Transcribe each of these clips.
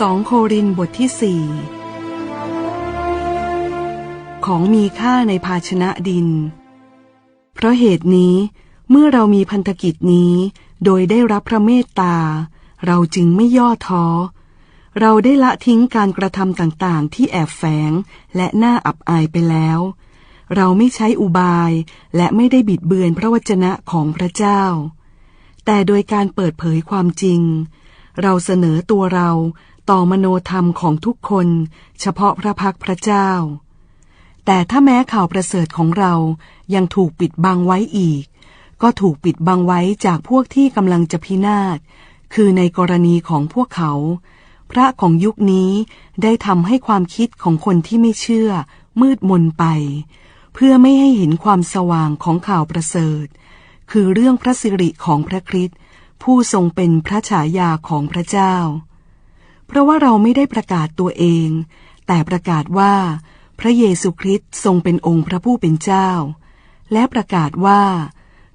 สองโครินบทที่สี่ของมีค่าในภาชนะดิน เพราะเหตุนี้เมื่อเรามีพันธกิจนี้ โดยได้รับพระเมตตา เราจึงไม่ย่อท้อ เราได้ละทิ้งการกระทำต่างๆ ที่แอบแฝงและน่าอับอายไปแล้ว เราไม่ใช้อุบายและไม่ได้บิดเบือนพระวจนะของพระเจ้า แต่โดยการเปิดเผยความจริง เราเสนอตัวเรา ต่อมโนธรรมของทุกคน เฉพาะพระพักพระเจ้า แต่ถ้าแม้ข่าวประเสริฐของเรายังถูกปิดบังไว้อีก ก็ถูกปิดบังไว้จากพวกที่กำลังจะพินาศ คือในกรณีของพวกเขา พระของยุคนี้ได้ทำให้ความคิดของคนที่ไม่เชื่อ มืดมนไป เพื่อไม่ให้เห็นความสว่างของข่าวประเสริฐ คือเรื่องพระสิริของพระคริสต์ผู้ทรงเป็นพระฉายาของพระเจ้า เพราะว่าเราไม่ได้ประกาศตัวเอง แต่ประกาศว่า พระเยซูคริสต์ทรงเป็นองค์พระผู้เป็นเจ้า และประกาศว่า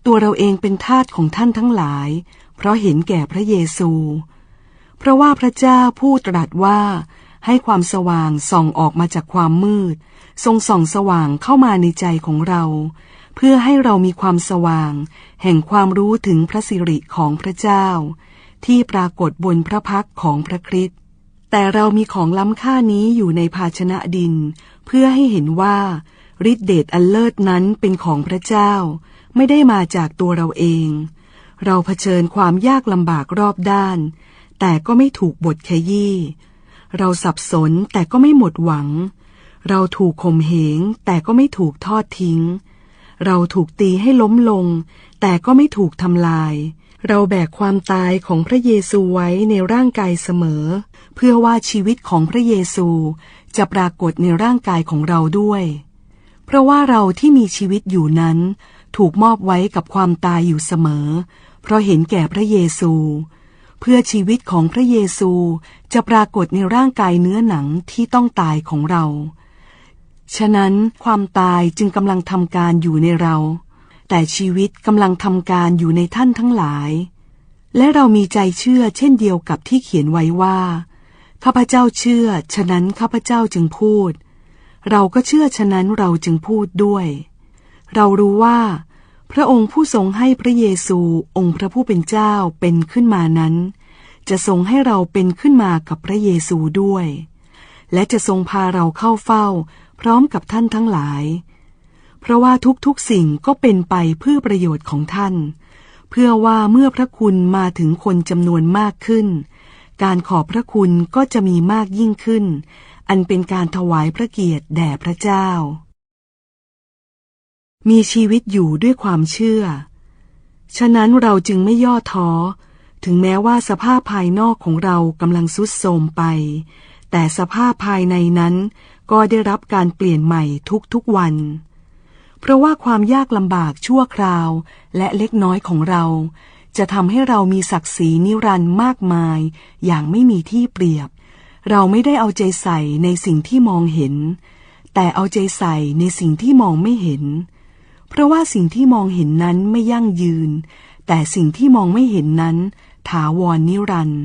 ตัวเราเองเป็นทาสของท่านทั้งหลาย เพราะเห็นแก่พระเยซู เพราะว่าพระเจ้าผู้ตรัสว่าให้ความสว่างส่องออกมาจากความมืด ทรงส่องสว่างเข้ามาในใจของเรา เพื่อให้เรามีความสว่าง แห่งความรู้ถึงพระสิริของพระเจ้า ที่ปรากฏบนพระพักของพระคริสต์แต่เรามีของล้ำค่านี้อยู่ในภาชนะดิน เพื่อให้เห็นว่าฤทธิเดชอันเลิศนั้นเป็นของพระเจ้า ไม่ได้มาจากตัวเราเอง เราเผชิญความยากลำบากรอบด้าน แต่ก็ไม่ถูกบทขยี้เราสับสนแต่ก็ไม่หมดหวัง เราถูกข่มเหงแต่ก็ไม่ถูกทอดทิ้ง เราถูกตีให้ล้มลง แต่ก็ไม่ถูกทำลาย เราแบกความตายของพระเยซูไว้ในร่างกายเสมอ เพื่อว่าชีวิตของพระเยซูจะปรากฏในร่างกายของเราด้วย เพราะว่าเราที่มีชีวิตอยู่นั้น ถูกมอบไว้กับความตายอยู่เสมอ เพราะเห็นแก่พระเยซู เพื่อชีวิตของพระเยซูจะปรากฏในร่างกายเนื้อหนังที่ต้องตายของเรา ฉะนั้นความตายจึงกำลังทำการอยู่ในเรา แต่ชีวิตกำลังทำการอยู่ในท่านทั้งหลาย และเรามีใจเชื่อเช่นเดียวกับที่เขียนไว้ว่าข้าพเจ้าเชื่อ ฉะนั้นข้าพเจ้าจึงพูด เราก็เชื่อฉะนั้นเราจึงพูดด้วย เรารู้ว่า พระองค์ผู้ทรงให้พระเยซูองค์พระผู้เป็นเจ้าเป็นขึ้นมานั้น จะทรงให้เราเป็นขึ้นมากับพระเยซูด้วย และจะทรงพาเราเข้าเฝ้า พร้อมกับท่านทั้งหลาย เพราะว่าทุกๆสิ่งก็เป็นไปเพื่อประโยชน์ของท่าน เพื่อว่าเมื่อพระคุณมาถึงคนจำนวนมากขึ้น การขอบพระคุณก็จะมีมากยิ่งขึ้น อันเป็นการถวายพระเกียรติแด่พระเจ้า มีชีวิตอยู่ด้วยความเชื่อ ฉะนั้นเราจึงไม่ย่อท้อ ถึงแม้ว่าสภาพภายนอกของเรากำลังสุดโทรมไป แต่สภาพภายในนั้นก็ได้รับการเปลี่ยนใหม่ทุกๆวัน เพราะว่าความยากลำบากชั่วคราว และเล็กน้อยของเรา จะทำให้เรามีศักดิ์ศรีนิรันด์มากมาย อย่างไม่มีที่เปรียบ เราไม่ได้เอาใจใส่ในสิ่งที่มองเห็น แต่เอาใจใส่ในสิ่งที่มองไม่เห็น เพราะว่าสิ่งที่มองเห็นนั้นไม่ยั่งยืน แต่สิ่งที่มองไม่เห็นนั้น ถาวรนิรันดร์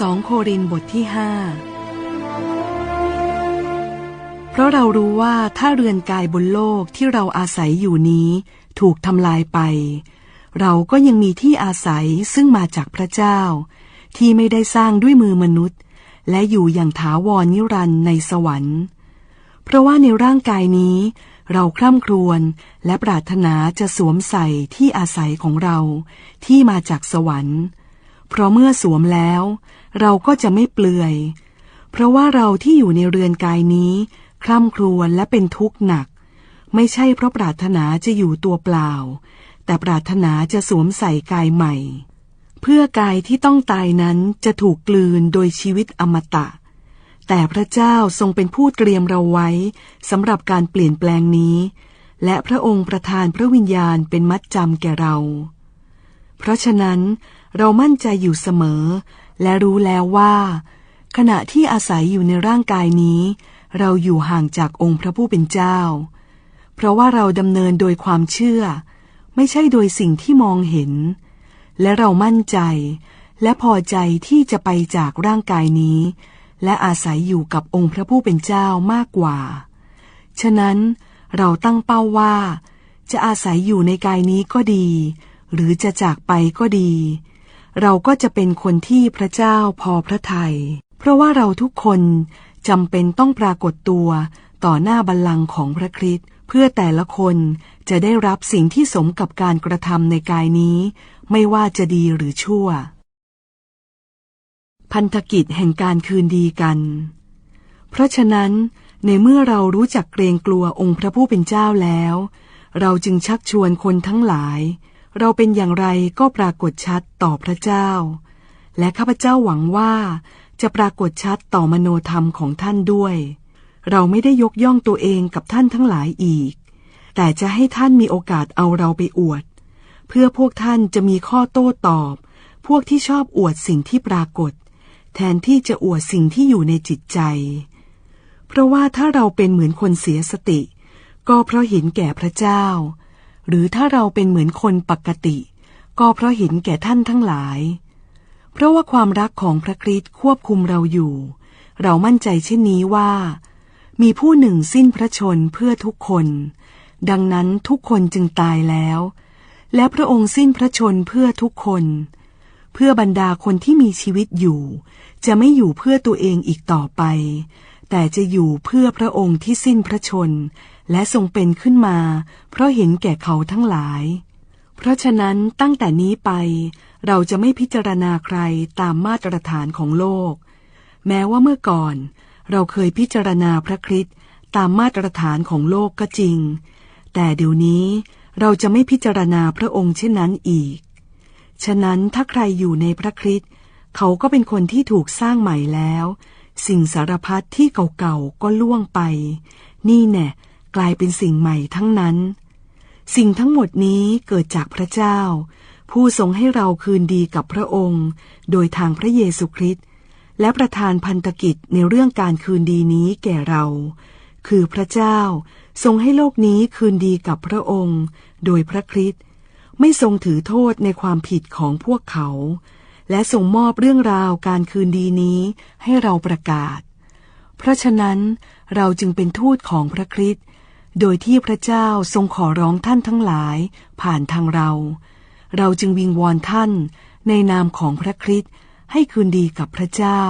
สองโครินบทที่ห้าเพราะเรารู้ว่าถ้าเรือนกายบนโลกที่เราอาศัยอยู่นี้ ถูกทำลายไป เราก็ยังมีที่อาศัยซึ่งมาจากพระเจ้า ที่ไม่ได้สร้างด้วยมือมนุษย์ และอยู่อย่างถาวรนิรันดร์ในสวรรค์ เพราะว่าในร่างกายนี้ เราคร่ำครวญและปรารถนาจะสวมใส่ที่อาศัยของเรา ที่มาจากสวรรค์ เพราะเมื่อสวมแล้ว เราก็จะไม่เปลือย เพราะว่าเราที่อยู่ในเรือนกายนี้ คร่ำครวญและเป็นทุกข์หนัก ไม่ใช่เพราะปรารถนาจะอยู่ตัวเปล่า แต่ปรารถนาจะสวมใส่กายใหม่ เพื่อกายที่ต้องตายนั้นจะถูกกลืนโดยชีวิตอมตะ แต่พระเจ้าทรงเป็นผู้เตรียมเราไว้สำหรับการเปลี่ยนแปลงนี้ และพระองค์ประทานพระวิญญาณเป็นมัดจำแก่เรา เพราะฉะนั้น เรามั่นใจอยู่เสมอ และรู้แล้วว่า ขณะที่อาศัยอยู่ในร่างกายนี้ เราอยู่ห่างจากองค์พระผู้เป็นเจ้า เพราะว่าเราดำเนินโดยความเชื่อ ไม่ใช่โดยสิ่งที่มองเห็น และเรามั่นใจ และพอใจที่จะไปจากร่างกายนี้ และอาศัยอยู่กับองค์พระผู้เป็นเจ้ามากกว่า ฉะนั้นเราตั้งเป้าว่า จะอาศัยอยู่ในกายนี้ก็ดี หรือจะจากไปก็ดี เราก็จะเป็นคนที่พระเจ้าพอพระทยัย เพราะว่าเราทุกคนจำเป็นต้องปรากฏตัวต่อหน้าบัลลังก์ของพระคริสต์เพื่อแต่ละคนจะได้รับสิ่งที่สมกับการกระทำในกายนี้ ไม่ว่าจะดีหรือชั่ว พันธกิจแห่งการคืนดีกัน เพราะฉะนั้น ในเมื่อเรารู้จักเกรงกลัวองค์พระผู้เป็นเจ้าแล้ว เราจึงชักชวนคนทั้งหลาย เราเป็นอย่างไรก็ปรากฏชัดต่อพระเจ้า และข้าพเจ้าหวังว่าจะปรากฏชัดต่อมโนธรรมของท่านด้วย เราไม่ได้ยกย่องตัวเองกับท่านทั้งหลายอีก แต่จะให้ท่านมีโอกาสเอาเราไปอวด เพื่อพวกท่านจะมีข้อโต้ตอบ พวกที่ชอบอวดสิ่งที่ปรากฏ แทนที่จะอวดสิ่งที่อยู่ในจิตใจ เพราะว่าถ้าเราเป็นเหมือนคนเสียสติ ก็เพราะเห็นแก่พระเจ้า หรือถ้าเราเป็นเหมือนคนปกติ ก็เพราะเห็นแก่ท่านทั้งหลาย เพราะว่าความรักของพระคริสต์ควบคุมเราอยู่ เรามั่นใจเช่นนี้ว่า มีผู้หนึ่งสิ้นพระชนเพื่อทุกคน ดังนั้นทุกคนจึงตายแล้ว และพระองค์สิ้นพระชนเพื่อทุกคน เพื่อบรรดาคนที่มีชีวิตอยู่ จะไม่อยู่เพื่อตัวเองอีกต่อไป แต่จะอยู่เพื่อพระองค์ที่สิ้นพระชน และทรงเป็นขึ้นมา เพราะเห็นแก่เขาทั้งหลาย เพราะฉะนั้นตั้งแต่นี้ไป เราจะไม่พิจารณาใครตามมาตรฐานของโลก แม้ว่าเมื่อก่อน เราเคยพิจารณาพระคริสต์ตามมาตรฐานของโลกก็จริง แต่เดี๋ยวนี้เราจะไม่พิจารณาพระองค์เช่นนั้นอีก ฉะนั้นถ้าใครอยู่ในพระคริสต์เขาก็เป็นคนที่ถูกสร้างใหม่แล้ว สิ่งสารพัดที่เก่าๆก็ล่วงไป นี่แน่ กลายเป็นสิ่งใหม่ทั้งนั้น สิ่งทั้งหมดนี้เกิดจากพระเจ้า ผู้ทรงให้เราคืนดีกับพระองค์ โดยทางพระเยซูคริสต์และประทานพันธกิจในเรื่องการคืนดีนี้แก่เรา คือพระเจ้าทรงให้โลกนี้คืนดีกับพระองค์ โดยพระคริสต์ไม่ทรงถือโทษในความผิดของพวกเขา และทรงมอบเรื่องราวการคืนดีนี้ให้เราประกาศ เพราะฉะนั้นเราจึงเป็นทูตของพระคริสต์ โดยที่พระเจ้าทรงขอร้องท่านทั้งหลายผ่านทางเรา เราจึงวิงวอนท่านในนามของพระคริสต์ให้คืนดีกับพระเจ้า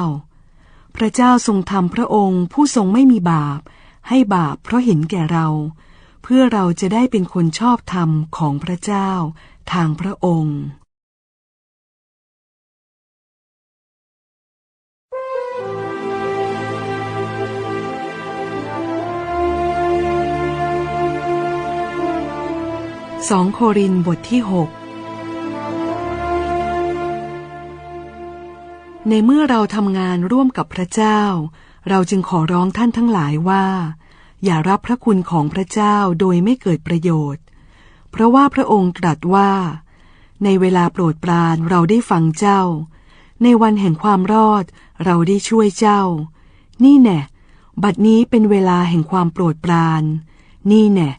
พระเจ้าทรงทำพระองค์ผู้ทรงไม่มีบาป ให้บาปเพราะเห็นแก่เรา เพื่อเราจะได้เป็นคนชอบธรรมของพระเจ้าทางพระองค์ สองโครินบทที่หกในเมื่อเราทำงานร่วมกับพระเจ้า เราจึงขอร้องท่านทั้งหลายว่า อย่ารับพระคุณของพระเจ้าโดยไม่เกิดประโยชน์ เพราะว่าพระองค์ตรัสว่า ในเวลาโปรดปรานเราได้ฟังเจ้า ในวันแห่งความรอดเราได้ช่วยเจ้า นี่แน่บัดนี้เป็นเวลาแห่งความโปรดปราน นี่แน่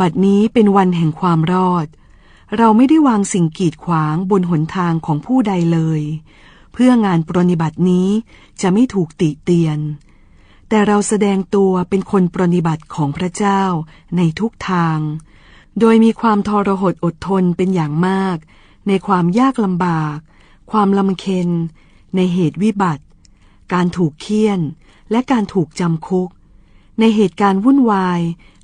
บัดนี้เป็นวันแห่งความรอด เราไม่ได้วางสิ่งกีดขวางบนหนทางของผู้ใดเลย เพื่องานปรนิบัตินี้จะไม่ถูกติเตียน แต่เราแสดงตัวเป็นคนปรนิบัติของพระเจ้าในทุกทาง โดยมีความทรหดอดทนเป็นอย่างมาก ในความยากลำบาก ความลำเค็น ในเหตุวิบัติ การถูกเคี่ยนและการถูกจำคุก ในเหตุการณ์วุ่นวาย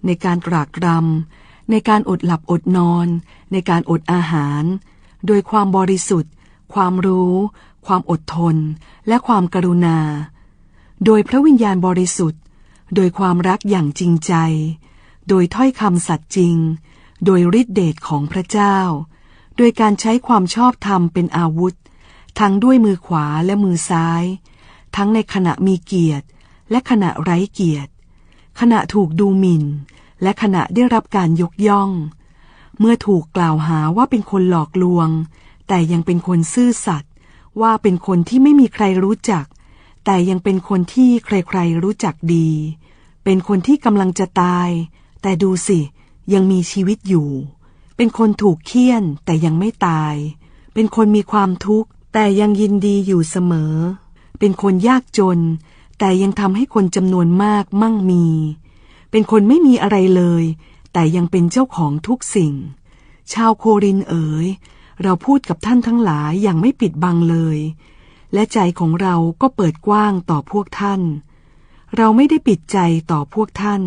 ในการตรากตรำในการอดหลับอดนอน ในการอดอาหาร โดยความบริสุทธิ์ ความรู้ ความอดทน และความกรุณา โดยพระวิญญาณบริสุทธิ์ โดยความรักอย่างจริงใจ โดยถ้อยคำสัตย์จริง โดยฤทธิเดชของพระเจ้า โดยการใช้ความชอบธรรมเป็นอาวุธ ทั้งด้วยมือขวาและมือซ้าย ทั้งในขณะมีเกียรติและขณะไร้เกียรติ ขณะถูกดูหมิ่น และขณะได้รับการยกย่อง เมื่อถูกกล่าวหาว่าเป็นคนหลอกลวง แต่ยังเป็นคนซื่อสัตย์ว่าเป็นคนที่ไม่มีใครรู้จัก แต่ยังเป็นคนที่ใครๆรู้จักดี เป็นคนที่กำลังจะตาย แต่ดูสิ ยังมีชีวิตอยู่ เป็นคนถูกเคี่ยนแต่ยังไม่ตาย เป็นคนมีความทุกข์แต่ยังยินดีอยู่เสมอ เป็นคนยากจน แต่ยังทำให้คนจำนวนมากมั่งมี เป็นคนไม่มีอะไรเลย แต่ยังเป็นเจ้าของทุกสิ่ง ชาวโครินเอ๋ย เราพูดกับท่านทั้งหลายอย่างไม่ปิดบังเลย และใจของเราก็เปิดกว้างต่อพวกท่าน เราไม่ได้ปิดใจต่อพวกท่าน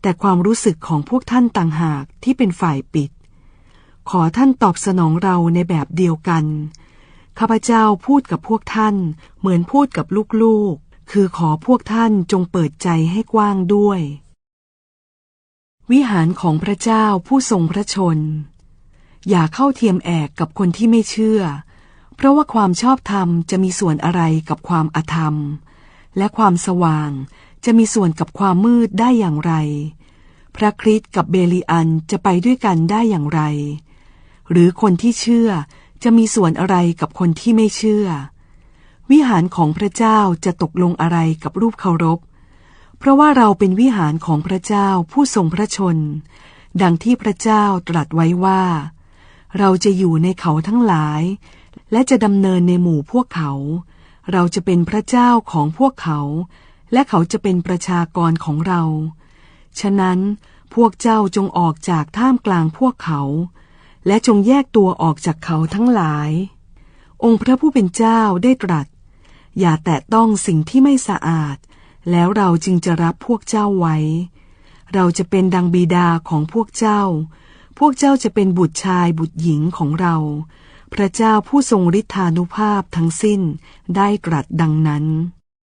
แต่ความรู้สึกของพวกท่านต่างหากที่เป็นฝ่ายปิด ขอท่านตอบสนองเราในแบบเดียวกันข้าพเจ้าพูดกับพวกท่านเหมือนพูดกับลูก คือขอพวกท่านจงเปิดใจให้กว้างด้วย วิหารของพระเจ้าผู้ทรงพระชน อย่าเข้าเทียมแอกกับคนที่ไม่เชื่อ เพราะว่าความชอบธรรมจะมีส่วนอะไรกับความอธรรม และความสว่างจะมีส่วนกับความมืดได้อย่างไร พระคริสต์กับเบลีอันจะไปด้วยกันได้อย่างไร หรือคนที่เชื่อจะมีส่วนอะไรกับคนที่ไม่เชื่อ วิหารของพระเจ้าจะตกลงอะไรกับรูปเคารพ เพราะว่าเราเป็นวิหารของพระเจ้าผู้ทรงพระชน ดังที่พระเจ้าตรัสไว้ว่า เราจะอยู่ในเขาทั้งหลาย และจะดำเนินในหมู่พวกเขา เราจะเป็นพระเจ้าของพวกเขา และเขาจะเป็นประชากรของเรา ฉะนั้นพวกเจ้าจงออกจากท่ามกลางพวกเขา และจงแยกตัวออกจากเขาทั้งหลาย องค์พระผู้เป็นเจ้าได้ตรัส อย่าแตะต้องสิ่งที่ไม่สะอาด แล้วเราจึงจะรับพวกเจ้าไว้ เราจะเป็นดังบิดาของพวกเจ้า พวกเจ้าจะเป็นบุตรชายบุตรหญิงของเรา พระเจ้าผู้ทรงฤทธานุภาพทั้งสิ้นได้ตรัสดังนั้น